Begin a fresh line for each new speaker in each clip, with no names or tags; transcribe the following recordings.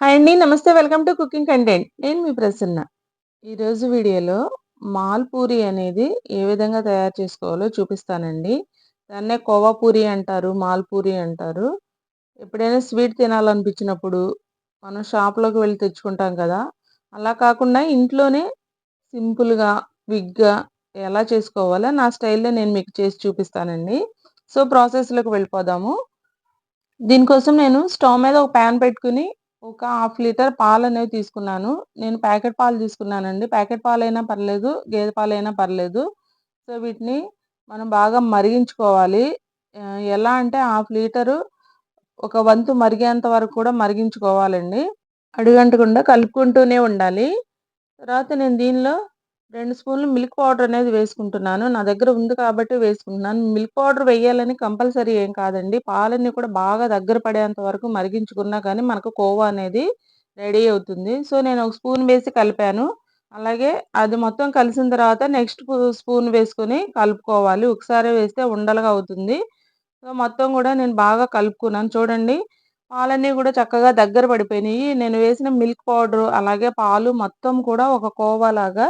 Hi అండి. నమస్తే. Welcome to cooking content. నేను మీ ప్రసన్న. ఈరోజు వీడియోలో మాల్‌పూరి అనేది ఏ విధంగా తయారు చేసుకోవాలో చూపిస్తానండి. దాన్నే కోవా పూరి అంటారు. మాల్‌పూరి అంటారు. ఎప్పుడైనా స్వీట్ తినాలనిపించినప్పుడు మనం షాప్‌లోకి వెళ్ళి తెచ్చుకుంటాం కదా! అలా కాకుండా ఇంట్లోనే సింపుల్‌గా, క్విక్‌గా ఎలా చేసుకోవాలో నా స్టైల్‌లో నేను మీకు చేసి చూపిస్తానండి. సో, ప్రాసెస్‌లోకి వెళ్ళిపోదాము. దీనికోసం నేను స్టవ్ మీద ఒక ప్యాన్ పెట్టుకుని ఒక హాఫ్ లీటర్ పాలనేవి తీసుకున్నాను. నేను ప్యాకెట్ పాలు తీసుకున్నానండి. ప్యాకెట్ పాలైనా పర్లేదు, గేదె పాలైనా పర్లేదు. సో, వీటిని మనం బాగా మరిగించుకోవాలి. ఎలా అంటే హాఫ్ లీటరు ఒక వంతు మరిగేంత వరకు కూడా మరిగించుకోవాలండి. అడుగంటకుండా కలుపుకుంటూనే ఉండాలి. తర్వాత నేను దీనిలో రెండు స్పూన్లు మిల్క్ పౌడర్ అనేది వేసుకుంటున్నాను. నా దగ్గర ఉంది కాబట్టి వేసుకుంటున్నాను. మిల్క్ పౌడర్ వేయాలని కంపల్సరీ ఏం కాదండి. పాలన్నీ కూడా బాగా దగ్గర పడేంత వరకు మరిగించుకున్నా కానీ మనకు కోవా అనేది రెడీ అవుతుంది. సో, నేను ఒక స్పూన్ వేసి కలిపాను. అలాగే అది మొత్తం కలిసిన తర్వాత నెక్స్ట్ స్పూన్ వేసుకొని కలుపుకోవాలి. ఒకసారి వేస్తే ఉండలుగా అవుతుంది. సో, మొత్తం కూడా నేను బాగా కలుపుకున్నాను. చూడండి పాలన్నీ కూడా చక్కగా దగ్గర పడిపోయినాయి. నేను వేసిన మిల్క్ పౌడర్ అలాగే పాలు మొత్తం కూడా ఒక కోవాలాగా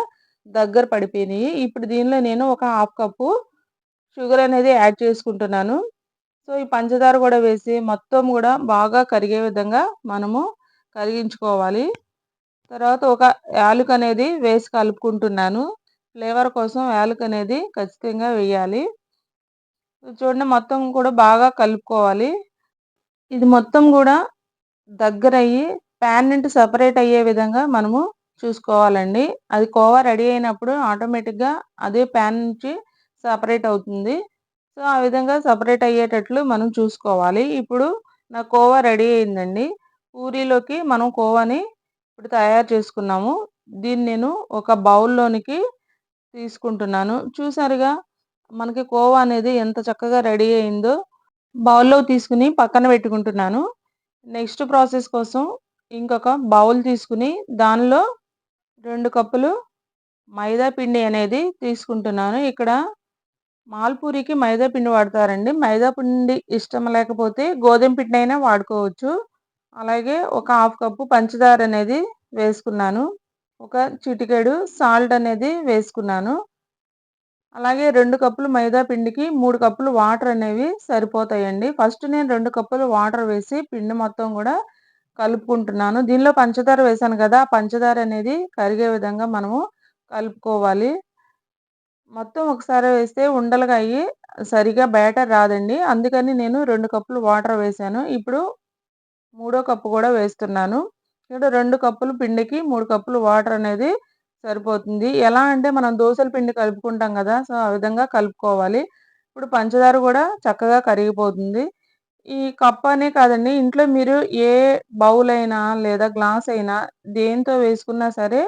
దగ్గర పడిపోయినాయి. ఇప్పుడు దీనిలో నేను ఒక హాఫ్ కప్పు షుగర్ అనేది యాడ్ చేసుకుంటున్నాను. సో, ఈ పంచదార కూడా వేసి మొత్తం కూడా బాగా కరిగే విధంగా మనము కరిగించుకోవాలి. తర్వాత ఒక యాలుక అనేది వేసి కలుపుకుంటున్నాను. ఫ్లేవర్ కోసం యాలుక అనేది ఖచ్చితంగా వేయాలి. చూడండి మొత్తం కూడా బాగా కలుపుకోవాలి. ఇది మొత్తం కూడా దగ్గరయ్యి ప్యాన్ నుండి సపరేట్ అయ్యే విధంగా మనము చూసుకోవాలండి. అది కోవా రెడీ అయినప్పుడు ఆటోమేటిక్‌గా అదే ప్యాన్ నుంచి సపరేట్ అవుతుంది. సో, ఆ విధంగా సపరేట్ అయ్యేటట్లు మనం చూసుకోవాలి. ఇప్పుడు నా కోవా రెడీ అయిందండి. పూరీలోకి మనం కోవాని ఇప్పుడు తయారు చేసుకున్నాము. దీన్ని నేను ఒక బౌల్‌లోనికి తీసుకుంటున్నాను. చూసారుగా మనకి కోవా అనేది ఎంత చక్కగా రెడీ అయిందో. బౌల్లో తీసుకొని పక్కన పెట్టుకుంటున్నాను. నెక్స్ట్ ప్రాసెస్ కోసం ఇంకొక బౌల్ తీసుకొని దానిలో రెండు కప్పులు మైదా పిండి అనేది తీసుకుంటున్నాను. ఇక్కడ మాల్‌పూరికి మైదా పిండి వాడతారండి. మైదా పిండి ఇష్టం లేకపోతే గోధుమ పిండి అయినా వాడుకోవచ్చు. అలాగే ఒక హాఫ్ కప్పు పంచదార అనేది వేసుకున్నాను. ఒక చిటికెడు సాల్ట్ అనేది వేసుకున్నాను. అలాగే రెండు కప్పులు మైదా పిండికి 3 కప్పులు వాటర్ అనేవి సరిపోతాయండి. ఫస్ట్ నేను రెండు కప్పులు వాటర్ వేసి పిండి మొత్తం కూడా కలుపుకుంటున్నాను. దీనిలో పంచదార వేసాను కదా! పంచదార అనేది కరిగే విధంగా మనము కలుపుకోవాలి. మొత్తం ఒకసారి వేస్తే ఉండలుగా అయ్యి సరిగ్గా బ్యాటర్ రాదండి. అందుకని నేను రెండు కప్పులు వాటర్ వేసాను ఇప్పుడు మూడో కప్పు కూడా వేస్తున్నాను. ఇక్కడ రెండు కప్పులు పిండికి మూడు కప్పులు వాటర్ అనేది సరిపోతుంది. ఎలా అంటే మనం దోసల పిండి కలుపుకుంటాం కదా! సో, ఆ విధంగా కలుపుకోవాలి. ఇప్పుడు పంచదార కూడా చక్కగా కరిగిపోతుంది. ఈ కప్ అనే కాదండి ఇంట్లో మీరు ఏ బౌల్ అయినా లేదా గ్లాస్ అయినా దేంతో వేసుకున్నా సరే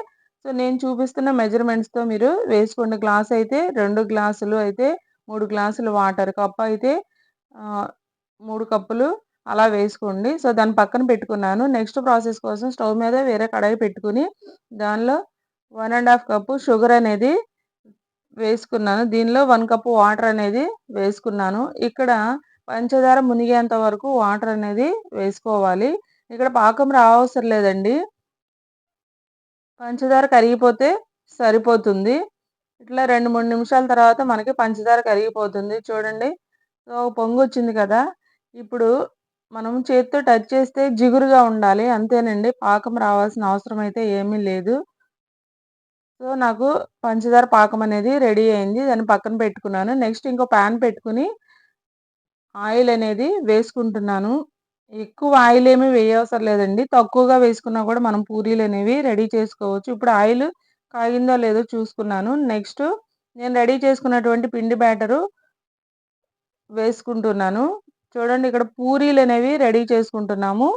సో, నేను చూపిస్తున్న మెజర్‌మెంట్స్‌తో మీరు వేసుకోండి. గ్లాస్ అయితే రెండు గ్లాసులు అయితే మూడు గ్లాసులు వాటర్. కప్ అయితే మూడు కప్పులు అలా వేసుకోండి. సో, దాని పక్కన పెట్టుకున్నాను. నెక్స్ట్ ప్రాసెస్ కోసం స్టవ్ మీద వేరే కడాయి పెట్టుకుని దానిలో one and half cup sugar అనేది వేసుకున్నాను. దీనిలో వన్ కప్పు వాటర్ అనేది వేసుకున్నాను. ఇక్కడ పంచదార మునిగేంత వరకు వాటర్ అనేది వేసుకోవాలి. ఇక్కడ పాకం రావసరం లేదండి. పంచదార కరిగిపోతే సరిపోతుంది. ఇట్లా 2, 3 నిమిషాల తర్వాత మనకి పంచదార కరిగిపోతుంది. చూడండి. సో, పొంగొచ్చింది కదా! ఇప్పుడు మనం చేతితో టచ్ చేస్తే జిగురుగా ఉండాలి. అంతేనండి. పాకం రావాల్సిన అవసరం అయితే ఏమీ లేదు. సో, నాకు పంచదార పాకం అనేది రెడీ అయింది. దాన్ని పక్కన పెట్టుకున్నాను. నెక్స్ట్ ఇంకో పాన్ పెట్టుకుని ఆయిల్ అనేది వేసుకుంటున్నాను. ఎక్కువ ఆయిల్ ఏమి వేయవసరం లేదండి. తక్కువగా వేసుకున్నా కూడా మనం పూరీలు అనేవి రెడీ చేసుకోవచ్చు. ఇప్పుడు ఆయిల్ కాగిందో లేదో చూసుకున్నాను. నెక్స్ట్ నేను రెడీ చేసుకున్నటువంటి పిండి బ్యాటరు వేసుకుంటున్నాను. చూడండి ఇక్కడ పూరీలు అనేవి రెడీ చేసుకుంటున్నాము.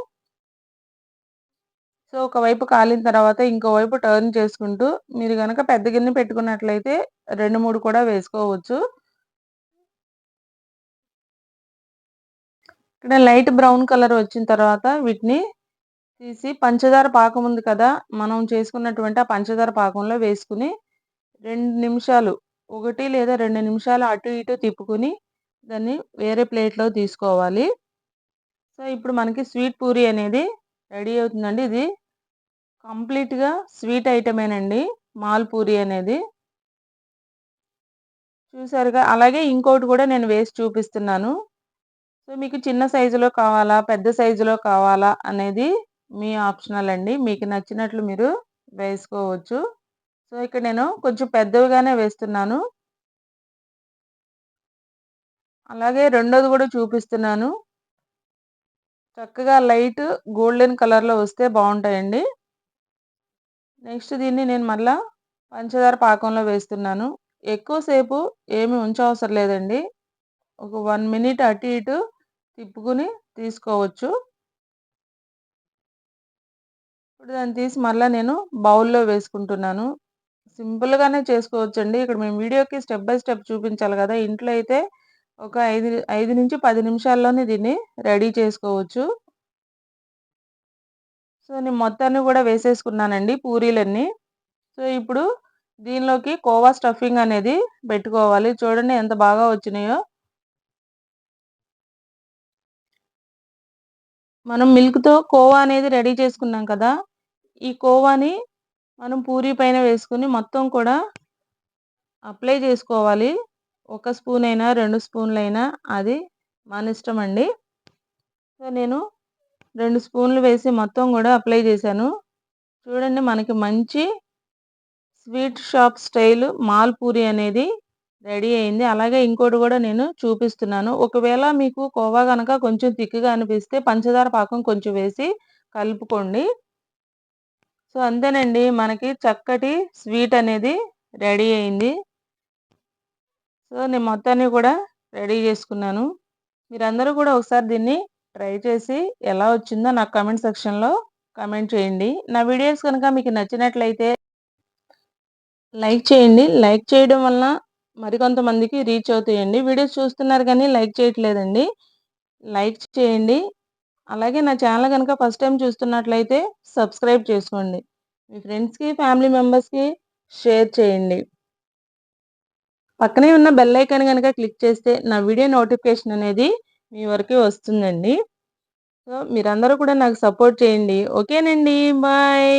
సో, ఒకవైపు కాలిన తర్వాత ఇంకోవైపు టర్న్ చేసుకుంటూ మీరు కనుక పెద్ద గిన్నె పెట్టుకున్నట్లయితే 2, 3 కూడా వేసుకోవచ్చు. ఇక్కడ లైట్ బ్రౌన్ కలర్ వచ్చిన తర్వాత వీటిని తీసి పంచదార పాకం ఉంది కదా! మనం చేసుకున్నటువంటి ఆ పంచదార పాకంలో వేసుకుని రెండు నిమిషాలు ఒకటి లేదా రెండు నిమిషాలు అటు ఇటు తిప్పుకుని దాన్ని వేరే ప్లేట్లో తీసుకోవాలి. సో, ఇప్పుడు మనకి స్వీట్ పూరి అనేది రెడీ అవుతుందండి ఇది కంప్లీట్గా స్వీట్ ఐటమేనండి మాల్పూరి అనేది చూసారుగా అలాగే ఇంకోటి కూడా నేను వేసి చూపిస్తున్నాను సో మీకు చిన్న సైజులో కావాలా పెద్ద సైజులో కావాలా అనేది మీ ఆప్షనల్ అండి. మీకు నచ్చినట్లు మీరు వేసుకోవచ్చు. సో ఇక్కడ నేను కొంచెం పెద్దవిగానే వేస్తున్నాను. అలాగే రెండోది కూడా చూపిస్తున్నాను. చక్కగా లైట్ గోల్డెన్ కలర్లో వస్తే బాగుంటాయండి. నెక్స్ట్ దీన్ని నేను మళ్ళా పంచదార పాకంలో వేస్తున్నాను. ఎక్కువసేపు ఏమి ఉంచవసరం లేదండి. ఒక వన్ మినిట్ అటు ఇటు తిప్పుకుని తీసుకోవచ్చు. ఇప్పుడు దాన్ని తీసి మళ్ళీ నేను బౌల్లో వేసుకుంటున్నాను. సింపుల్గానే చేసుకోవచ్చండి. ఇక్కడ మేము వీడియోకి స్టెప్ బై స్టెప్ చూపించాలి కదా. ఇంట్లో అయితే ఒక ఐదు ఐదు నుంచి పది నిమిషాల్లోనే దీన్ని రెడీ చేసుకోవచ్చు. సో నేను మొత్తాన్ని కూడా వేసేసుకున్నానండి పూరీలన్నీ. సో ఇప్పుడు దీనిలోకి కోవా స్టఫింగ్ అనేది పెట్టుకోవాలి. చూడండి ఎంత బాగా వచ్చినాయో. మనం మిల్క్తో కోవా అనేది రెడీ చేసుకున్నాం కదా ఈ కోవాని మనం పూరి పైన వేసుకుని మొత్తం కూడా అప్లై చేసుకోవాలి. ఒక స్పూన్ అయినా రెండు స్పూన్లు అయినా అది మన ఇష్టం అండి. సో నేను రెండు స్పూన్లు వేసి మొత్తం కూడా అప్లై చేశాను. చూడండి మనకి మంచి స్వీట్ షాప్ స్టైల్ మాల్పూరి అనేది రెడీ అయింది. అలాగే ఇంకోటి కూడా నేను చూపిస్తున్నాను. ఒకవేళ మీకు కోవా కనుక కొంచెం తిక్కుగా అనిపిస్తే పంచదార పాకం కొంచెం వేసి కలుపుకోండి. సో అంతేనండి. మనకి చక్కటి స్వీట్ అనేది రెడీ అయింది. సో నేను మొత్తాన్ని కూడా రెడీ చేసుకున్నాను. మీరందరూ కూడా ఒకసారి దీన్ని ట్రై చేసి ఎలా వచ్చిందో నాకు కమెంట్ సెక్షన్లో కమెంట్ చేయండి. నా వీడియోస్ కనుక మీకు నచ్చినట్లయితే లైక్ చేయండి. లైక్ చేయడం వలన మరికొంతమందికి రీచ్ అవుతాయండి. వీడియోస్ చూస్తున్నారు కానీ లైక్ చేయట్లేదండి. లైక్ చేయండి. అలాగే నా ఛానల్ కనుక ఫస్ట్ టైం చూస్తున్నట్లయితే సబ్స్క్రైబ్ చేసుకోండి. మీ ఫ్రెండ్స్కి ఫ్యామిలీ మెంబర్స్కి షేర్ చేయండి. పక్కనే ఉన్న బెల్ ఐకాన్ కనుక క్లిక్ చేస్తే నా వీడియో నోటిఫికేషన్ అనేది మీ వరకు వస్తుందండి. సో మీరందరూ కూడా నాకు సపోర్ట్ చేయండి. ఓకేనండి. బాయ్